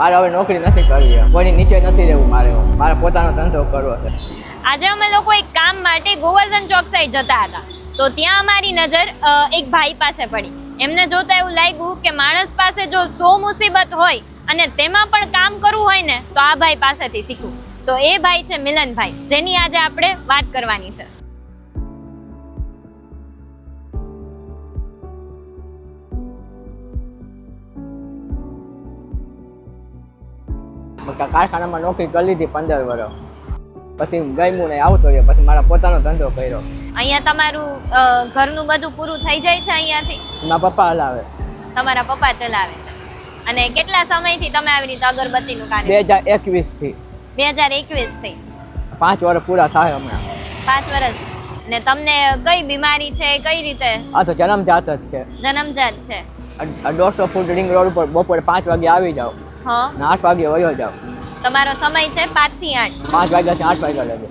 મારે હવે નોકરી નથી કરવી કોઈની નીચે નથી રહેવું મારે મારે પોતાનો ધંધો કરવો છે. આજે અમે લોકો એક કામ માટે ગોવર્ધન ચોક સાઈડ જતા હતા. તો ત્યાં અમારી નજર એક ભાઈ પાસે પડી. એમને જોતા એવું લાગ્યું કે માણસ પાસે જો સો મુસીબત હોય અને તેમાં પણ કામ કરવું હોય ને, તો આ ભાઈ પાસેથી શીખવું. તો એ ભાઈ છે મિલનભાઈ, જેની આજે આપણે વાત કરવાની છે. કારખાનામાં નોકરી કરી લીધી પંદર વર્ષ. પછી ગમ્યું નહીં આવતો રહ્યો પછી મારા પોતાનો ધંધો કર્યો. અહીંયા તમારું ઘરનું બધું પૂરું થઈ જાય છે અહીંયાથી? મારા પપ્પા હલાવે. તમારા પપ્પા ચલાવે છે. અને કેટલા સમયથી તમે આવી રીતે અગરબત્તીનું બે હજાર એકવીસથી બે હજાર એકવીસથી પાંચ વર્ષ પૂરા થાય હમણાં. પાંચ વર્ષ. ને તમને કઈ બીમારી છે કઈ રીતે? આ તો જન્મજાત જ છે. જન્મજાત છે. દોઢસો ફૂટ રિંગ રોડ ઉપર બપોરે પાંચ વાગે આવી જાઓ. હા. અને આઠ વાગે વયો જાવ તમારો સમય છે પાંચથી આઠ. પાંચ વાગ્યાથી આઠ વાગ્યા લગે.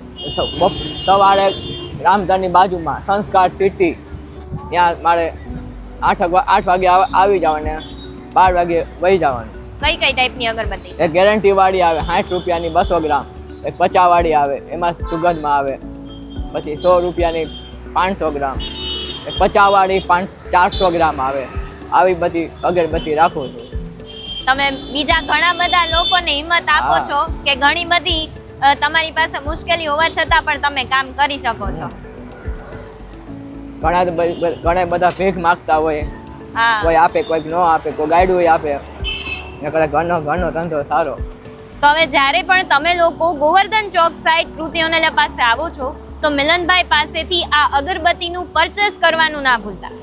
સવારે રામધનની બાજુમાં સંસ્કાર સિટી ત્યાં મારે આઠ આઠ વાગે આવ- જવાનું બાર વાગે વહી જવાનું. કઈ કઈ ટાઈપની અગરબત્તી? છે એક ગેરંટી વાળી આવે સાઠ રૂપિયાની બસો ગ્રામ. એક પચાસ વાળી આવે એમાં સુગંધમાં આવે. પછી સો રૂપિયાની પાંચસો ગ્રામ. એક પચાસ વાળી પાંચ ચારસો ગ્રામ આવે. આવી બધી અગરબત્તી રાખું છું. તમે બીજા ઘણા બધા લોકોને હિંમત આપો છો કે ઘણી બધી તમારી પાસે મુશ્કેલી હોવા છતાં પણ તમે કામ કરી શકો છો. ઘણા ઘણા બધા ભીખ માગતા હોય. કોઈ આપે કોઈક ન આપે કોઈ ગાયડું આપે. ને ઘણો ઘરનો ઘરનો ધંધો સારો. તો હવે જ્યારે પણ તમે લોકો ગોવર્ધન ચોક સાઈડ કૃતિઓને પાસે આવો છો તો મિલનભાઈ પાસેથી આ અગરબત્તીનું પરચેસ કરવાનું ના ભૂલતા.